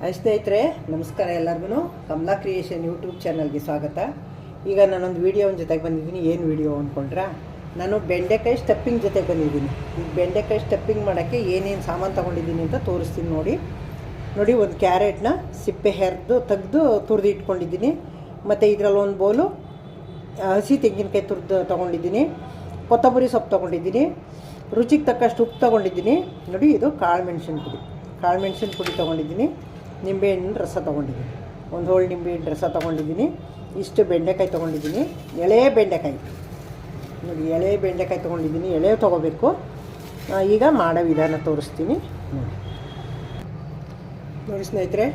ಸ್ನೇಹಿತರೆ, ನಮಸ್ಕಾರ ಎಲ್ಲರಿಗೂ ಕಮಲಾ ಕ್ರಿಯೇಷನ್ ಯೂಟ್ಯೂಬ್ ಚಾನಲ್ಗೆ ಸ್ವಾಗತ. ಈಗ ನಾನೊಂದು ವೀಡಿಯೋ ಜೊತೆಗೆ ಬಂದಿದ್ದೀನಿ. ಏನು ವೀಡಿಯೋ ಅಂದ್ಕೊಂಡ್ರೆ ನಾನು ಬೆಂಡೆಕಾಯಿ ಸ್ಟೆಪ್ಪಿಂಗ್ ಜೊತೆಗೆ ಬಂದಿದ್ದೀನಿ. ಈಗ ಬೆಂಡೆಕಾಯಿ ಸ್ಟೆಪ್ಪಿಂಗ್ ಮಾಡೋಕ್ಕೆ ಏನೇನು ಸಾಮಾನು ತೊಗೊಂಡಿದ್ದೀನಿ ಅಂತ ತೋರಿಸ್ತೀನಿ ನೋಡಿ. ನೋಡಿ, ಒಂದು ಕ್ಯಾರೆಟ್ನ ಸಿಪ್ಪೆ ಹೆರ್ದು, ತೆಗೆದು ತುರಿದು ಇಟ್ಕೊಂಡಿದ್ದೀನಿ. ಮತ್ತು ಇದರಲ್ಲಿ ಒಂದು ಬೋಲು ಹಸಿ ತೆಂಗಿನಕಾಯಿ ತುರಿದು ತೊಗೊಂಡಿದ್ದೀನಿ. ಕೊತ್ತಂಬರಿ ಸೊಪ್ಪು ತೊಗೊಂಡಿದ್ದೀನಿ. ರುಚಿಗೆ ತಕ್ಕಷ್ಟು ಉಪ್ಪು ತೊಗೊಂಡಿದ್ದೀನಿ. ನೋಡಿ, ಇದು ಕಾಳು ಮೆಣಸಿನ ಪುಡಿ ಕಾಳು ಮೆಣಸಿನ ಪುಡಿ ತೊಗೊಂಡಿದ್ದೀನಿ. ನಿಂಬೆಹಣ್ಣಿನ ರಸ ತೊಗೊಂಡಿದ್ದೀನಿ. ಒಂದು ಹೋಳು ನಿಂಬೆಹಣ್ಣು ರಸ ತೊಗೊಂಡಿದ್ದೀನಿ. ಇಷ್ಟು ಬೆಂಡೆಕಾಯಿ ತೊಗೊಂಡಿದ್ದೀನಿ. ಎಳೆ ಬೆಂಡೆಕಾಯಿ. ನೋಡಿ, ಎಳೆ ಬೆಂಡೆಕಾಯಿ ತೊಗೊಂಡಿದ್ದೀನಿ. ಎಳೆ ತೊಗೋಬೇಕು. ಈಗ ಮಾಡೋ ವಿಧಾನ ತೋರಿಸ್ತೀನಿ. ನೋಡಿ. ನೋಡಿ ಸ್ನೇಹಿತರೆ,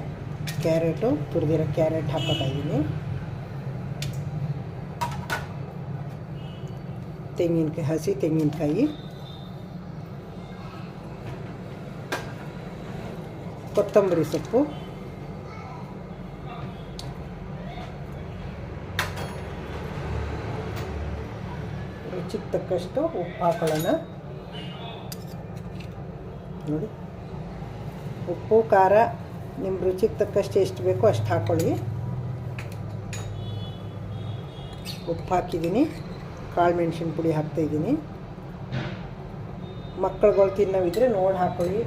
ಕ್ಯಾರೆಟು, ತುರಿದಿರೋ ಕ್ಯಾರೆಟ್ ಹಾಕೋತಾ ಇದ್ದೀನಿ. ತೆಂಗಿನಕಾಯಿ, ಹಸಿ ತೆಂಗಿನಕಾಯಿ. ಕೊತ್ತಂಬರಿ ಸೊಪ್ಪು. ರುಚಿಗೆ ತಕ್ಕಷ್ಟು ಉಪ್ಪು ಹಾಕೊಳ್ಳೋಣ ನೋಡಿ. ಉಪ್ಪು, ಖಾರ ನಿಮ್ಮ ರುಚಿಗೆ ತಕ್ಕಷ್ಟು ಎಷ್ಟು ಬೇಕೋ ಅಷ್ಟು ಹಾಕ್ಕೊಳ್ಳಿ ಉಪ್ಪು ಹಾಕಿದ್ದೀನಿ. ಕಾಳು ಮೆಣಸಿನ ಪುಡಿ ಹಾಕ್ತಾಯಿದ್ದೀನಿ ಮಕ್ಕಳುಗಳು ತಿನ್ನೋವಿದ್ರೆ ನೋಡಿ ಹಾಕೊಳ್ಳಿ.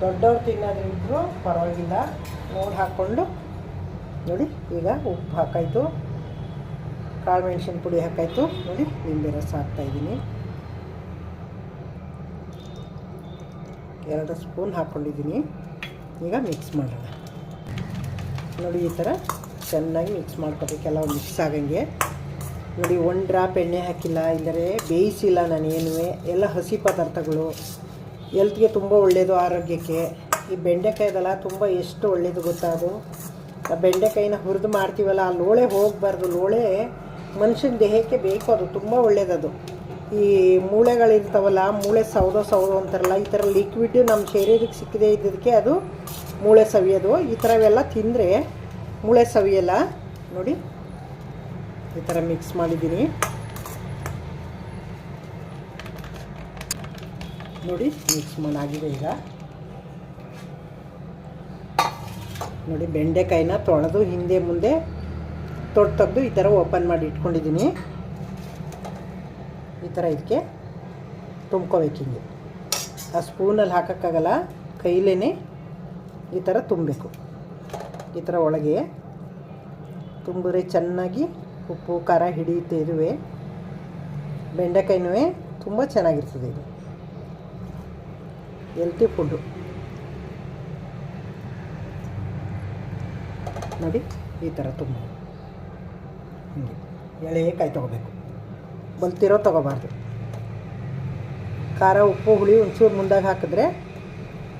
ದೊಡ್ಡವ್ರು ತಿನ್ನೋದಿದ್ರು ಪರವಾಗಿಲ್ಲ. ನೋಡಿ ಹಾಕ್ಕೊಂಡು. ನೋಡಿ, ಈಗ ಉಪ್ಪು ಹಾಕಾಯಿತು. ಕಾಳು ಮೆಣಸಿನ ಪುಡಿ ಹಾಕಾಯಿತು. ನೋಡಿ ನಿಂಬೆ ರಸ ಹಾಕ್ತಾಯಿದ್ದೀನಿ ಎರಡು ಸ್ಪೂನ್ ಹಾಕ್ಕೊಂಡಿದ್ದೀನಿ ಈಗ ಮಿಕ್ಸ್ ಮಾಡೋಣ. ನೋಡಿ, ಈ ಥರ ಚೆನ್ನಾಗಿ ಮಿಕ್ಸ್ ಮಾಡ್ಕೋಬೇಕೆಲ್ಲ ಮಿಕ್ಸ್ ಆಗಂಗೆ. ನೋಡಿ, ಒಂದು ಡ್ರಾಪ್ ಎಣ್ಣೆ ಹಾಕಿಲ್ಲ, ಇಲ್ಲರೆ ಬೇಯಿಸಿಲ್ಲ ನಾನೇನು ಎಲ್ಲ ಹಸಿ ಪದಾರ್ಥಗಳು. ಎಲ್ತ್ಗೆ ತುಂಬ ಒಳ್ಳೆಯದು ಆರೋಗ್ಯಕ್ಕೆ. ಈ ಬೆಂಡೆಕಾಯ್ದಲ್ಲ ತುಂಬ ಎಷ್ಟು ಒಳ್ಳೆಯದು ಗೊತ್ತಾ ಅದು? ಆ ಬೆಂಡೆಕಾಯಿನ ಹುರಿದು ಮಾಡ್ತೀವಲ್ಲ, ಆ ಲೋಳೆ ಹೋಗಬಾರ್ದು. ಲೋಳೆ ಮನುಷ್ಯನ ದೇಹಕ್ಕೆ ಬೇಕು ಅದು ತುಂಬ ಒಳ್ಳೆಯದದು. ಈ ಮೂಳೆಗಳಿರ್ತಾವಲ್ಲ ಮೂಳೆ ಸೌದೋ ಸೌದೋ ಅಂತಾರಲ್ಲ, ಈ ಥರ ಲಿಕ್ವಿಡ್ ನಮ್ಮ ಶರೀರಕ್ಕೆ ಸಿಕ್ಕದೇ ಇದ್ದದಕ್ಕೆ ಅದು ಮೂಳೆ ಸವಿಯೋದು. ಈ ಥರವೆಲ್ಲ ತಿಂದರೆ ಮೂಳೆ ಸವಿಯಲ್ಲ. ನೋಡಿ, ಈ ಥರ ಮಿಕ್ಸ್ ಮಾಡಿದ್ದೀನಿ. ನೋಡಿ ಮಿಕ್ಸ್ ಮಾಡಾಗಿದೆ ಈಗ. ನೋಡಿ, ಬೆಂಡೆಕಾಯಿನ ತೊಳೆದು ಹಿಂದೆ ಮುಂದೆ ತೊಟ್ಟು ತೆಗೆದು ಈ ಥರ ಓಪನ್ ಮಾಡಿ ಇಟ್ಕೊಂಡಿದ್ದೀನಿ. ಈ ಥರ ಇದಕ್ಕೆ ತುಂಬ್ಕೋಬೇಕು ಹಿಂಗೆ. ಆ ಸ್ಪೂನಲ್ಲಿ ಹಾಕೋಕ್ಕಾಗಲ್ಲ ಕೈಲೇ ಈ ಥರ ತುಂಬಬೇಕು. ಈ ಥರ ಒಳಗೆ ತುಂಬಿದ್ರೆ ಚೆನ್ನಾಗಿ ಉಪ್ಪು, ಖಾರ ಹಿಡಿಯುತ್ತೆ ಇದುವೆ. ಬೆಂಡೆಕಾಯಿನೂ ತುಂಬ ಚೆನ್ನಾಗಿರ್ತದೆ ಇದು. Healthy food. ನೋಡಿ, ಈ ಥರ ತುಂಬ ಎಳೆ, ಕಾಯಿ ತೊಗೋಬೇಕು. ಬಲ್ತಿರೋ ತೊಗೋಬಾರ್ದು. ಖಾರ, ಉಪ್ಪು, ಹುಳಿ ಒಂಚೂರು ಮುಂದಾಗ ಹಾಕಿದ್ರೆ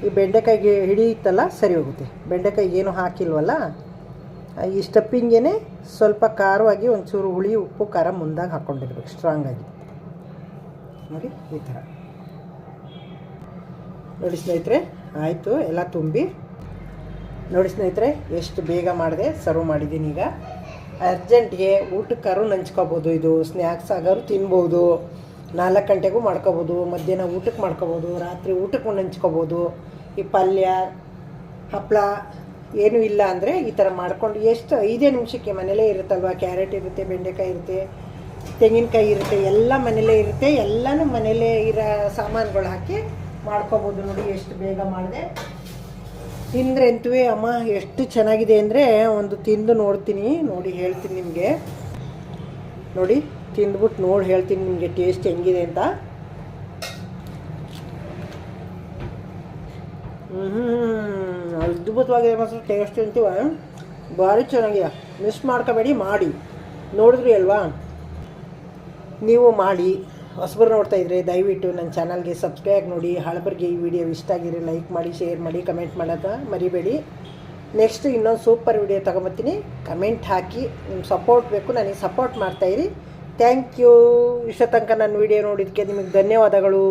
ಈ ಬೆಂಡೆಕಾಯಿಗೆ ಹಿಡಿಯುತ್ತಲ್ಲ ಸರಿ ಹೋಗುತ್ತೆ. ಬೆಂಡೆಕಾಯಿಗೆ ಏನು ಹಾಕಿಲ್ವಲ್ಲ ಈ ಸ್ಟಪ್ಪಿಂಗೇ ಸ್ವಲ್ಪ ಖಾರವಾಗಿ ಒಂಚೂರು ಹುಳಿ, ಉಪ್ಪು, ಖಾರ ಮುಂದಾಗ ಹಾಕ್ಕೊಂಡಿರ್ಬೇಕು ಸ್ಟ್ರಾಂಗಾಗಿ ನೋಡಿ, ಈ ಥರ. ನೋಡಿ ಸ್ನೇಹಿತರೆ, ಆಯಿತು, ಎಲ್ಲ ತುಂಬಿ. ನೋಡಿ ಸ್ನೇಹಿತರೆ, ಎಷ್ಟು ಬೇಗ ಮಾಡಿದೆ ಸರ್ವ್ ಮಾಡಿದ್ದೀನಿ ಈಗ. ಅರ್ಜೆಂಟ್ಗೆ ಊಟಕ್ಕಾರು ನಂಚ್ಕೋಬೋದು. ಇದು ಸ್ನ್ಯಾಕ್ಸ್ ಆಗಾರು ತಿನ್ಬೋದು. ನಾಲ್ಕು ಗಂಟೆಗೂ ಮಾಡ್ಕೋಬೋದು. ಮಧ್ಯಾಹ್ನ ಊಟಕ್ಕೆ ಮಾಡ್ಕೋಬೋದು. ರಾತ್ರಿ ಊಟಕ್ಕೂ ನಂಚ್ಕೋಬೋದು. ಈ ಪಲ್ಯ ಹಪ್ಪಳ ಏನೂ ಇಲ್ಲ ಅಂದರೆ ಈ ಥರ ಮಾಡ್ಕೊಂಡು ಎಷ್ಟು ಐದೇ ನಿಮಿಷಕ್ಕೆ ಮನೇಲೇ ಇರುತ್ತಲ್ವ? ಕ್ಯಾರೆಟ್ ಇರುತ್ತೆ, ಬೆಂಡೆಕಾಯಿ ಇರುತ್ತೆ, ತೆಂಗಿನಕಾಯಿ ಇರುತ್ತೆ, ಎಲ್ಲ ಮನೇಲೇ ಇರುತ್ತೆ. ಎಲ್ಲನೂ ಮನೇಲೇ ಇರೋ ಸಾಮಾನುಗಳು ಹಾಕಿ ಮಾಡ್ಕೋಬೋದು ನೋಡಿ ಎಷ್ಟು ಬೇಗ ಮಾಡಿದೆ. ತಿಂದರೆ ಅಂತೂ ಅಮ್ಮ, ಎಷ್ಟು ಚೆನ್ನಾಗಿದೆ ಅಂದರೆ ಒಂದು ತಿಂದು ನೋಡ್ತೀನಿ. ನೋಡಿ, ಹೇಳ್ತೀನಿ ನಿಮಗೆ. ನೋಡಿ, ತಿಂದ್ಬಿಟ್ಟು ನೋಡಿ, ಹೇಳ್ತೀನಿ ನಿಮಗೆ ಟೇಸ್ಟ್ ಹೆಂಗಿದೆ ಅಂತ. ಹ್ಞೂ ಅದ್ಭುತವಾಗಿದೆ ಮಾತ್ರ ಟೇಸ್ಟ್ ಅಂತೀವ. ಭಾರಿ ಚೆನ್ನಾಗಿದೆ. ಮಿಸ್ ಮಾಡ್ಕೋಬೇಡಿ, ಮಾಡಿ. ನೋಡಿದ್ರಿ ಅಲ್ವಾ? ನೀವು ಮಾಡಿ. ಹೊಸಬರು ನೋಡ್ತಾ ಇದ್ರೆ ದಯವಿಟ್ಟು ನನ್ನ ಚಾನಲ್ಗೆ ಸಬ್ಸ್ಕ್ರೈಬ್ ನೋಡಿ. ಹಳಬರಿಗೆ ಈ ವಿಡಿಯೋ ಇಷ್ಟ ಆಗಿರಿ ಲೈಕ್ ಮಾಡಿ, ಶೇರ್ ಮಾಡಿ, ಕಮೆಂಟ್ ಮಾಡೋದ ಮರಿಬೇಡಿ. ನೆಕ್ಸ್ಟ್ ಇನ್ನೊಂದು ಸೂಪರ್ ವಿಡಿಯೋ ತೊಗೊಂಬತ್ತೀನಿ. ಕಮೆಂಟ್ ಹಾಕಿ ನಿಮ್ಮ ಸಪೋರ್ಟ್ ಬೇಕು, ನನಗೆ ಸಪೋರ್ಟ್ ಮಾಡ್ತಾಯಿರಿ ಥ್ಯಾಂಕ್ ಯು. ಇಷ್ಟ ತನಕ ನನ್ನ ವಿಡಿಯೋ ನೋಡಿದ್ದಕ್ಕೆ ನಿಮಗೆ ಧನ್ಯವಾದಗಳು.